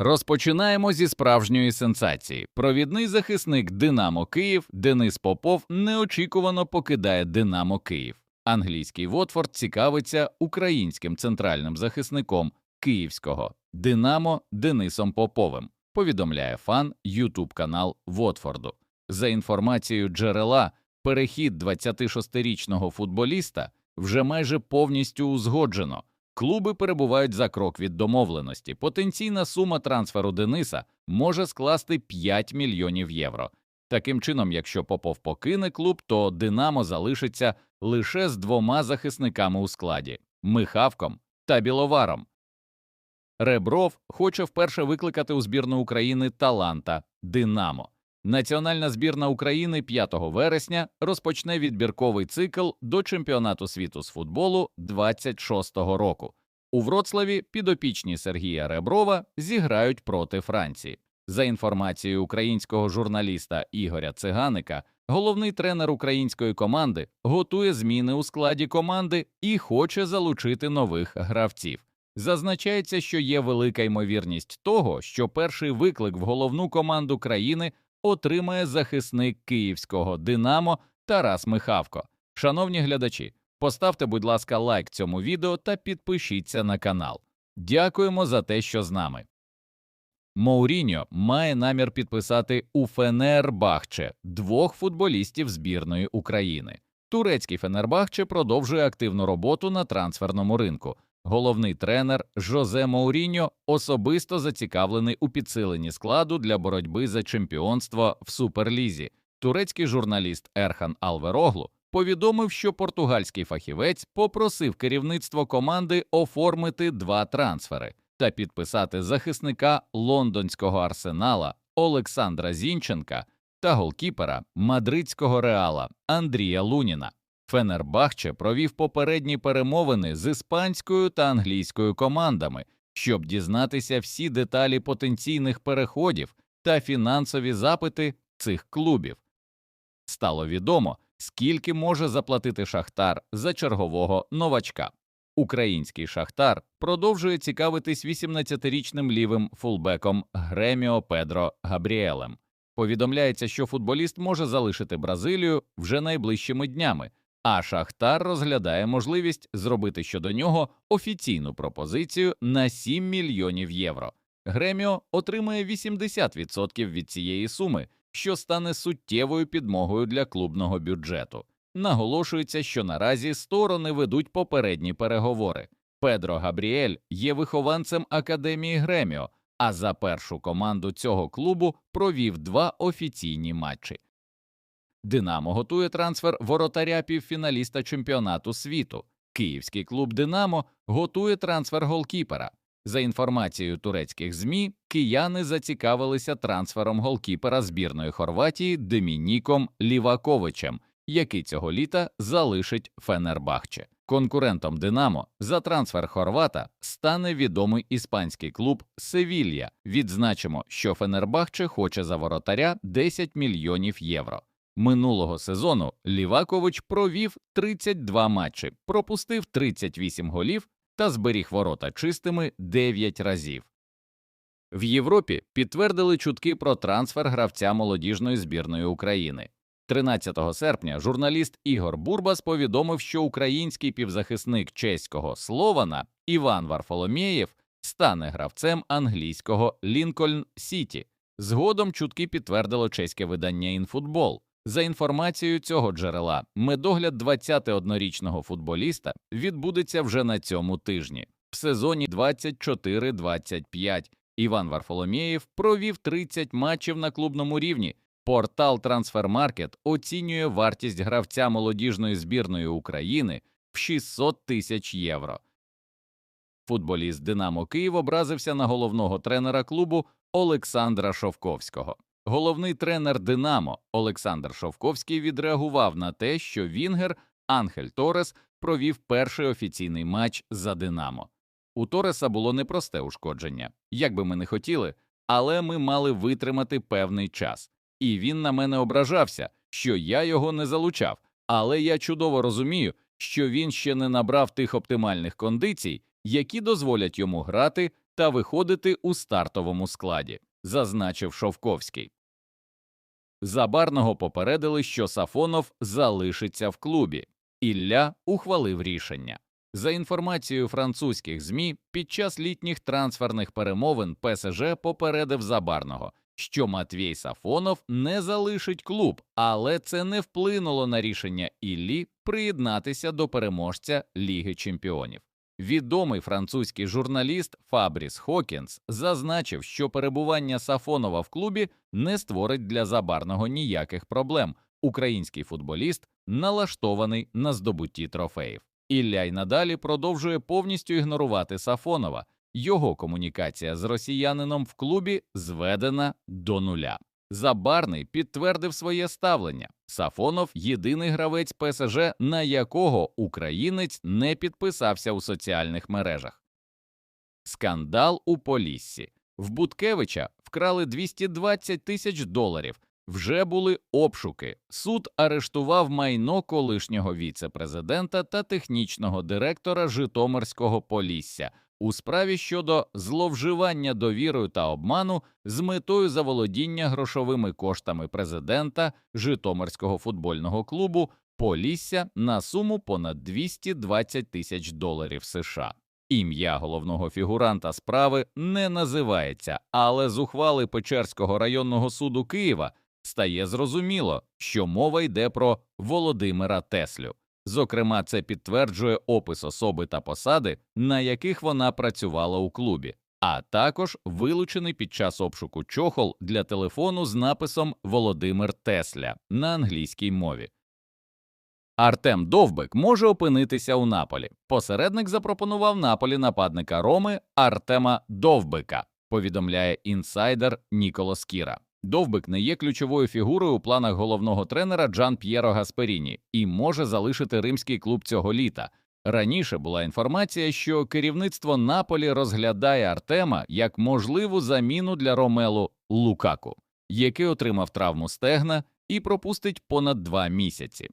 Розпочинаємо зі справжньої сенсації. Провідний захисник Динамо Київ Денис Попов неочікувано покидає Динамо Київ. Англійський Вотфорд цікавиться українським центральним захисником київського Динамо Денисом Поповим. Повідомляє фан Ютуб канал Вотфорду. За інформацією джерела, перехід 26-річного футболіста вже майже повністю узгоджено. Клуби перебувають за крок від домовленості. Потенційна сума трансферу Дениса може скласти 5 мільйонів євро. Таким чином, якщо Попов покине клуб, то Динамо залишиться лише з двома захисниками у складі Михавком та Біловаром. Ребров хоче вперше викликати у збірну України таланта Динамо. Національна збірна України 5 вересня розпочне відбірковий цикл до чемпіонату світу з футболу 26-го року. У Вроцлаві підопічні Сергія Реброва зіграють проти Франції. За інформацією українського журналіста Ігоря Циганика, головний тренер української команди готує зміни у складі команди і хоче залучити нових гравців. Зазначається, що є велика ймовірність того, що перший виклик в головну команду країни отримає захисник київського Динамо Тарас Михавко. Шановні глядачі, поставте, будь ласка, лайк цьому відео та підпишіться на канал. Дякуємо за те, що з нами. Моуріньо має намір підписати у Фенербахче двох футболістів збірної України. Турецький Фенербахче продовжує активну роботу на трансферному ринку. Головний тренер Жозе Моуріньо особисто зацікавлений у підсиленні складу для боротьби за чемпіонство в Суперлізі. Турецький журналіст Ерхан Алвероглу повідомив, що португальський фахівець попросив керівництво команди оформити два трансфери та підписати захисника лондонського арсенала Олександра Зінченка та голкіпера мадридського реала Андрія Луніна. Фенербахче провів попередні перемовини з іспанською та англійською командами, щоб дізнатися всі деталі потенційних переходів та фінансові запити цих клубів. Стало відомо, скільки може заплатити Шахтар за чергового новачка. Український Шахтар продовжує цікавитись 18-річним лівим фулбеком Греміо Педро Габріелем. Повідомляється, що футболіст може залишити Бразилію вже найближчими днями, а Шахтар розглядає можливість зробити щодо нього офіційну пропозицію на 7 мільйонів євро. Греміо отримає 80% від цієї суми, що стане суттєвою підмогою для клубного бюджету. Наголошується, що наразі сторони ведуть попередні переговори. Педро Габріель є вихованцем академії Греміо, а за першу команду цього клубу провів два офіційні матчі. Динамо готує трансфер воротаря півфіналіста чемпіонату світу. Київський клуб Динамо готує трансфер голкіпера. За інформацією турецьких ЗМІ, кияни зацікавилися трансфером голкіпера збірної Хорватії Демініком Ліваковичем, який цього літа залишить Фенербахче. Конкурентом Динамо за трансфер Хорвата стане відомий іспанський клуб Севілья. Відзначимо, що Фенербахче хоче за воротаря 10 мільйонів євро. Минулого сезону Лівакович провів 32 матчі, пропустив 38 голів та зберіг ворота чистими 9 разів. В Європі підтвердили чутки про трансфер гравця молодіжної збірної України. 13 серпня журналіст Ігор Бурбас повідомив, що український півзахисник чеського Слована Іван Варфоломєєв стане гравцем англійського Лінкольн Сіті. Згодом чутки підтвердило чеське видання «Інфутбол». За інформацією цього джерела, медогляд 21-річного футболіста відбудеться вже на цьому тижні. В сезоні 24-25 Іван Варфоломєєв провів 30 матчів на клубному рівні. Портал Трансфермаркет оцінює вартість гравця молодіжної збірної України в 600 тисяч євро. Футболіст Динамо Київ образився на головного тренера клубу Олександра Шовковського. Головний тренер Динамо Олександр Шовковський відреагував на те, що Вінгер Анхель Торес провів перший офіційний матч за Динамо. У Тореса було непросте ушкодження, як би ми не хотіли, але ми мали витримати певний час. І він на мене ображався, що я його не залучав. Але я чудово розумію, що він ще не набрав тих оптимальних кондицій, які дозволять йому грати та виходити у стартовому складі, зазначив Шовковський. Забарного попередили, що Сафонов залишиться в клубі. Ілля ухвалив рішення. За інформацією французьких ЗМІ, під час літніх трансферних перемовин ПСЖ попередив Забарного, що Матвій Сафонов не залишить клуб, але це не вплинуло на рішення Іллі приєднатися до переможця Ліги Чемпіонів. Відомий французький журналіст Фабріс Хокінс зазначив, що перебування Сафонова в клубі не створить для Забарного ніяких проблем. Український футболіст налаштований на здобутті трофеїв. Ілля й надалі продовжує повністю ігнорувати Сафонова. Його комунікація з росіянином в клубі зведена до нуля. Забарний підтвердив своє ставлення. Сафонов єдиний гравець ПСЖ, на якого українець не підписався у соціальних мережах. Скандал у Поліссі. В Буткевича вкрали 220 тисяч доларів. Вже були обшуки. Суд арештував майно колишнього віце-президента та технічного директора Житомирського Полісся у справі щодо зловживання довірою та обману з метою заволодіння грошовими коштами президента Житомирського футбольного клубу Полісся на суму понад 220 тисяч доларів США. Ім'я головного фігуранта справи не називається, але з ухвали Печерського районного суду Києва стає зрозуміло, що мова йде про Володимира Теслю. Зокрема, це підтверджує опис особи та посади, на яких вона працювала у клубі, а також вилучений під час обшуку чохол для телефону з написом Володимир Тесля на англійській мові. Артем Довбик може опинитися у Наполі. Посередник запропонував Наполі нападника Роми Артема Довбика, повідомляє інсайдер Ніколас Кіра. Довбик не є ключовою фігурою у планах головного тренера Джан П'єро Гасперіні і може залишити римський клуб цього літа. Раніше була інформація, що керівництво Наполі розглядає Артема як можливу заміну для Ромелу Лукаку, який отримав травму стегна і пропустить понад два місяці.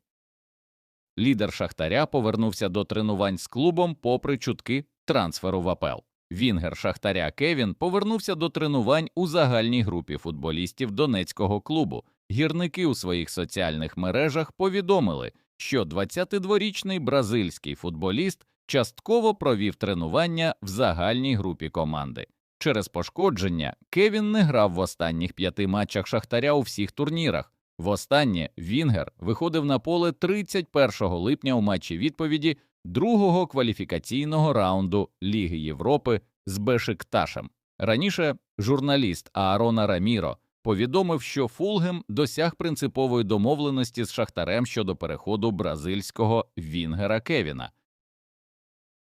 Лідер Шахтаря повернувся до тренувань з клубом попри чутки трансферу в АПЛ. Вінгер Шахтаря Кевін повернувся до тренувань у загальній групі футболістів Донецького клубу. Гірники у своїх соціальних мережах повідомили, що 22-річний бразильський футболіст частково провів тренування в загальній групі команди. Через пошкодження Кевін не грав в останніх п'яти матчах Шахтаря у всіх турнірах. Востаннє Вінгер виходив на поле 31 липня у матчі відповіді другого кваліфікаційного раунду Ліги Європи з Бешикташем. Раніше журналіст Аарона Раміро повідомив, що Фулгем досяг принципової домовленості з Шахтарем щодо переходу бразильського Вінгера Кевіна.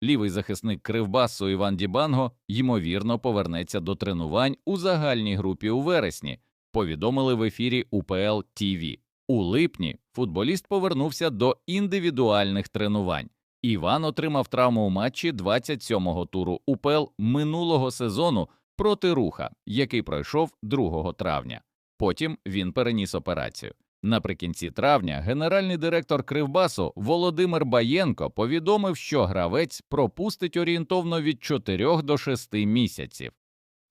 Лівий захисник Кривбасу Іван Дібанго ймовірно повернеться до тренувань у загальній групі у вересні. Повідомили в ефірі УПЛ ТІВІ. У липні футболіст повернувся до індивідуальних тренувань. Іван отримав травму у матчі 27-го туру УПЛ минулого сезону проти руха, який пройшов 2 травня. Потім він переніс операцію. Наприкінці травня генеральний директор Кривбасу Володимир Баєнко повідомив, що гравець пропустить орієнтовно від 4 до 6 місяців.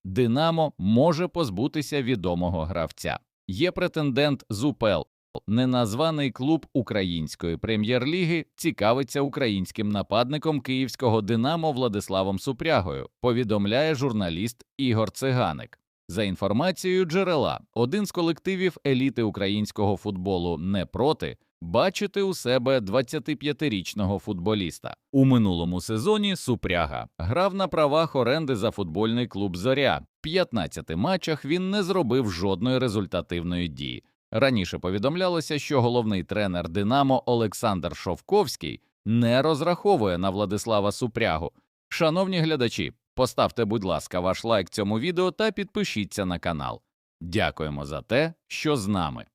Динамо може позбутися відомого гравця. Є претендент з УПЛ. Неназваний клуб української прем'єр-ліги цікавиться українським нападником київського Динамо Владиславом Супрягою, повідомляє журналіст Ігор Циганик. За інформацією джерела, один з колективів еліти українського футболу не проти бачити у себе 25-річного футболіста. У минулому сезоні Супряга грав на правах оренди за футбольний клуб Зоря. В 15 матчах він не зробив жодної результативної дії. Раніше повідомлялося, що головний тренер Динамо Олександр Шовковський не розраховує на Владислава Супрягу. Шановні глядачі, поставте, будь ласка, ваш лайк цьому відео та підпишіться на канал. Дякуємо за те, що з нами.